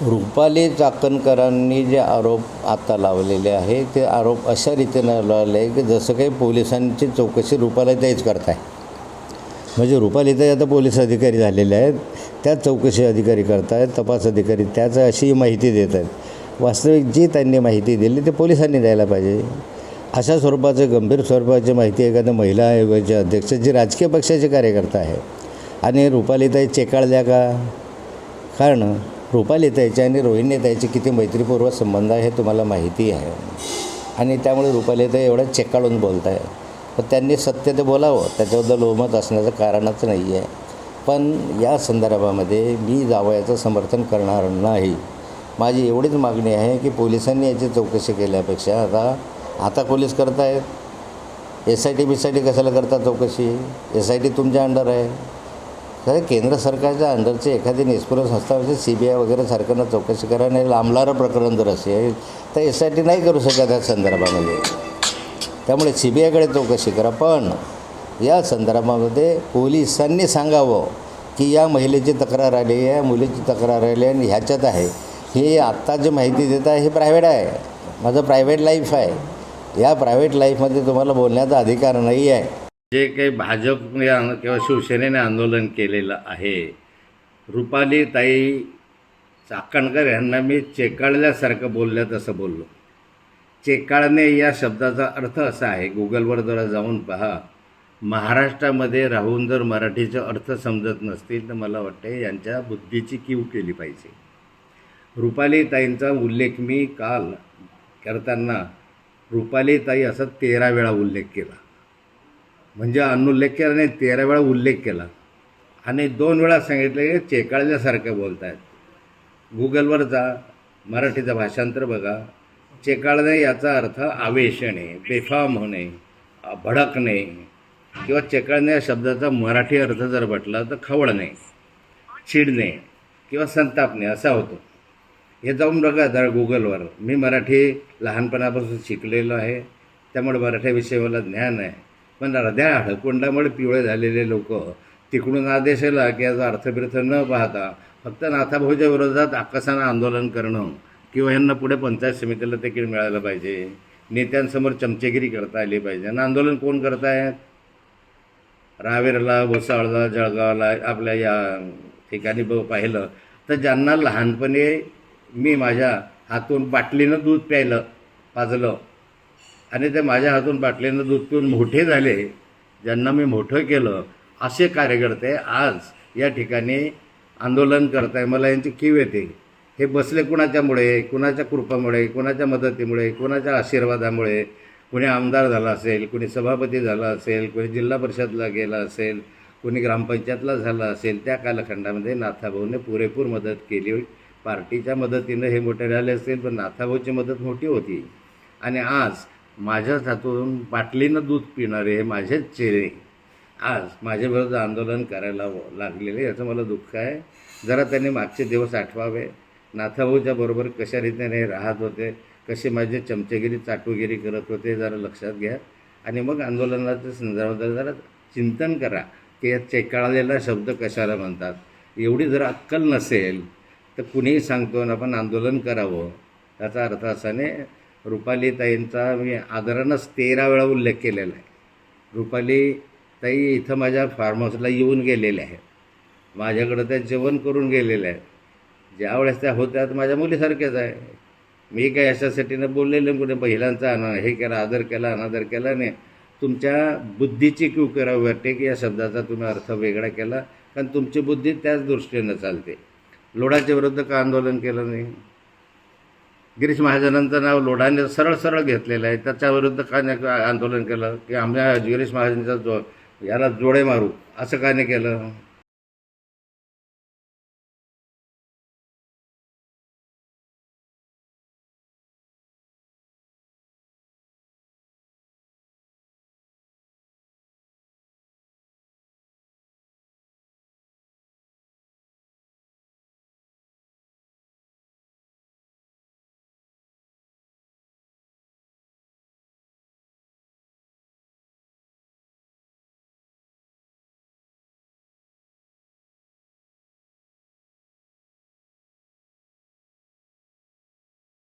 रुपाली चाकणकरांनी जे आरोप आता लावलेले आहे ते आरोप अशा रीतीनं लावले आहे की जसं काही पोलिसांची चौकशी रुपालीताईच करताय. म्हणजे रुपालीताई आता पोलीस अधिकारी झालेले आहेत त्याच चौकशी अधिकारी करतायत तपास अधिकारी त्याच अशी माहिती देत आहेत. वास्तविक जी त्यांनी माहिती दिली ते पोलिसांनी द्यायला पाहिजे. अशा स्वरूपाचे गंभीर स्वरूपाची माहिती एखाद्या महिला आयोगाचे अध्यक्ष जे राजकीय पक्षाचे कार्यकर्ता आहे आणि रुपालीताई चेकाळल्या का? कारण रुपालीताईचे आणि रोहिणीताईचे किती मैत्रीपूर्वक संबंध आहे हे तुम्हाला माहिती आहे. आणि त्यामुळे रुपालीताई एवढं चेकाळून बोलत आहे पण त्यांनी सत्य ते बोलावं त्याच्याबद्दल ओमत असण्याचं कारणच नाही आहे पण या संदर्भामध्ये मी जावयाचं समर्थन करणार नाही. माझी एवढीच मागणी आहे की पोलिसांनी याची चौकशी केल्यापेक्षा आता आता पोलीस करतायत? S I T B T कशाला करता चौकशी? एस आय टी तुमच्या अंडर आहे. तर केंद्र सरकारच्या अंडरचे एखादी निष्पुर संस्था म्हणजे सी बी आय वगैरे सारख्यांना चौकशी करा नाही लांबणारं प्रकरण जर असेल तर एस आय टी नाही करू शकत या संदर्भामध्ये. त्यामुळे सी बी आयकडे चौकशी करा. पण या संदर्भामध्ये पोलिसांनी सांगावं की या महिलेची तक्रार आली आहे या मुलीची तक्रार आली आहे आणि ह्याच्यात आहे. ही आत्ता जी माहिती देत आहे हे प्रायव्हेट आहे. माझं प्रायव्हेट लाईफ आहे. या प्रायव्हेट लाईफमध्ये तुम्हाला बोलण्याचा अधिकार नाही आहे जे काही भाजपने किंवा शिवसेनेने आंदोलन केलेलं आहे रुपाली ताई चाकणकर यांना मी चेकाळल्यासारखं बोलल्या तसं बोललो. चेकाळणे या शब्दाचा अर्थ असा आहे गुगलवर जरा जाऊन पहा. महाराष्ट्रामध्ये राहून जर मराठीचे अर्थ समजत नसतील तर मला वाटते यांच्या बुद्धीची कीव केली पाहिजे. रुपाली ताईंचा उल्लेख मी काल करताना रुपाली ताई असा तेरा वेळा उल्लेख केला. म्हणजे अनुल्लेख केला नाही तेरा वेळा उल्लेख केला. आणि दोन वेळा सांगितलं की चेकाळल्यासारखं बोलत आहेत गुगलवर जा मराठीचं भाषांतर बघा. चेकाळणे याचा अर्थ आवेशणे बेफाम होणे भडकणे. किंवा चेकाळणे या शब्दाचा मराठी अर्थ जर म्हटला तर खवळणे चिडणे किंवा संतापणे असा होतो. हे जाऊन बघा जरा गुगलवर मी मराठी लहानपणापासून शिकलेलो आहे. त्यामुळे मराठीविषयी मला ज्ञान आहे. पण हृदया हडकुंडामुळे पिवळे झालेले लोक तिकडून आदेश आला की याचा अर्थबिर्थ न पाहता फक्त नाथाभाऊच्या विरोधात आकाशानं आंदोलन करणं किंवा यांना पुढे पंचायत समितीला तिकीट मिळालं पाहिजे. नेत्यांसमोर चमचेगिरी करता आली पाहिजे. आणि आंदोलन कोण करतायत रावेरला भुसावळला जळगावला आपल्या या ठिकाणी ब पाहिलं तर ज्यांना लहानपणी मी माझ्या हातून बाटलीनं दूध प्यायलं पाजलं आणि ते माझ्या हातून बाटलीनं दूध पिऊन मोठे झाले ज्यांना मी मोठं केलं असे कार्यकर्ते आज या ठिकाणी आंदोलन करत आहे. मला यांची कीव येते. हे बसले कुणाच्यामुळे? कुणाच्या कृपामुळे? कुणाच्या मदतीमुळे? कुणाच्या आशीर्वादामुळे? कुणी आमदार झाला असेल कुणी सभापती झाला असेल कुणी जिल्हा परिषदला गेला असेल कुणी ग्रामपंचायतला झाला असेल त्या कालखंडामध्ये नाथाभाऊने पुरेपूर मदत केली. पार्टीच्या मदतीनं हे मोठे झाले असेल पण नाथाभाऊची मदत मोठी होती. आणि आज माझ्याच हातून बाटलीनं दूध पिणारे हे माझेच चेहरे आज माझ्याविरुद्ध आंदोलन करायला लागलेले याचं मला दुःख आहे. जरा त्यांनी मागचे दिवस आठवावे. नाथाभाऊच्या बरोबर कशा रीतीने राहत होते कसे माझी चमचेगिरी चाटूगिरी करत होते जरा लक्षात घ्या. आणि मग आंदोलनाच्या संदर्भात जरा चिंतन करा की या चेकाळलेला शब्द कशाला म्हणतात? एवढी जर अक्कल नसेल तर कुणीही सांगतो ना आपण आंदोलन करावं. याचा अर्थ असा रुपालीताईंचा रुपाली ताईंचा मी आदरानंच तेरा वेळा उल्लेख केलेला आहे. रुपाली ताई इथं माझ्या फार्म हाऊसला येऊन गेलेल्या आहेत. माझ्याकडं त्या जेवण करून गेलेल्या आहेत. ज्यावेळेस त्या होत्या माझ्या मुलीसारख्याच आहे. मी काही अशासाठी बोललेलं कुठे महिलांचा अना हे केला आदर केला अनादर केला नाही. तुमच्या बुद्धीची क्यू करावी वाटते की या शब्दाचा तुम्ही अर्थ वेगळा केला कारण तुमची बुद्धी त्याच दृष्टीनं चालते. लोढाच्या विरुद्ध का आंदोलन केलं नाही? गिरीश महाजनांचं नाव लोढाने सरळ सरळ घेतलेलं आहे. त्याच्याविरुद्ध का नाही आंदोलन केलं? की आम्ही गिरीश महाजनचा जो याला जोडे मारू. असं का नाही केलं?